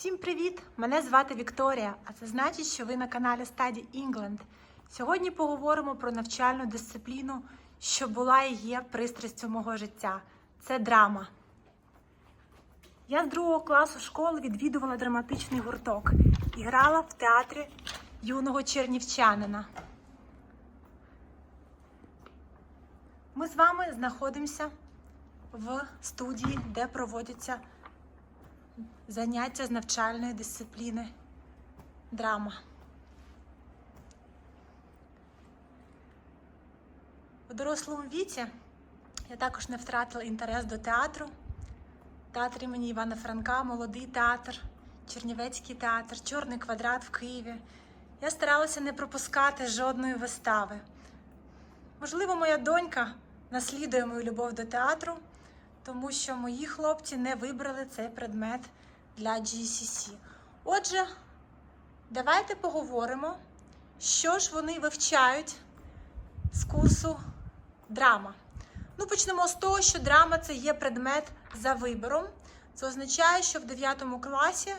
Всім привіт! Мене звати Вікторія, а це значить, що ви на каналі Study England. Сьогодні поговоримо про навчальну дисципліну, що була і є пристрастю мого життя. Це драма. Я з другого класу школи відвідувала драматичний гурток і грала в театрі юного чернівчанина. Ми з вами знаходимося в студії, де проводяться заняття з навчальної дисципліни драма. У дорослому віці я також не втратила інтерес до театру. Театр імені Івана Франка, молодий театр, Чернівецький театр, Чорний квадрат в Києві. Я старалася не пропускати жодної вистави. Можливо, моя донька наслідує мою любов до театру, тому що мої хлопці не вибрали цей предмет для GCC. Отже, давайте поговоримо, що ж вони вивчають з курсу драма. Ну, почнемо з того, що драма це є предмет за вибором. Це означає, що в 9 класі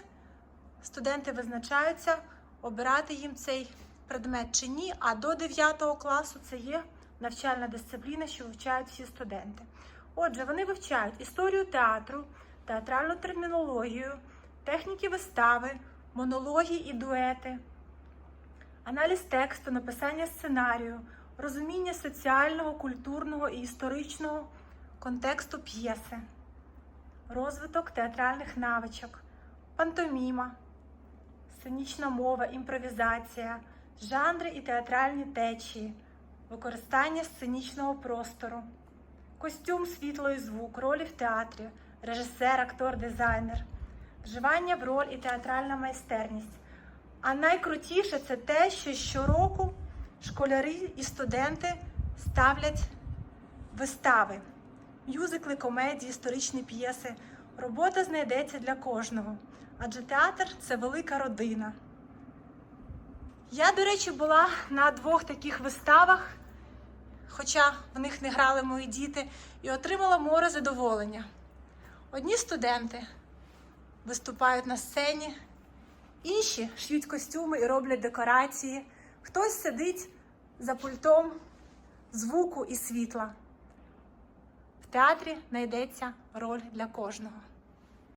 студенти визначаються, обирати їм цей предмет чи ні, а до 9 класу це є навчальна дисципліна, що вивчають всі студенти. Отже, вони вивчають історію театру, театральну термінологію, техніки вистави, монологи і дуети, аналіз тексту, написання сценарію, розуміння соціального, культурного і історичного контексту п'єси, розвиток театральних навичок, пантоміма, сценічна мова, імпровізація, жанри і театральні течії, використання сценічного простору, костюм, світло і звук, ролі в театрі, режисер, актор, дизайнер, вживання в роль і театральна майстерність. А найкрутіше це те, що щороку школяри і студенти ставлять вистави, мюзикли, комедії, історичні п'єси. Робота знайдеться для кожного, адже театр це велика родина. Я, до речі, була на двох таких виставах, хоча в них не грали мої діти, і отримала море задоволення. Одні студенти виступають на сцені, інші ш'ють костюми і роблять декорації. Хтось сидить за пультом звуку і світла. В театрі знайдеться роль для кожного.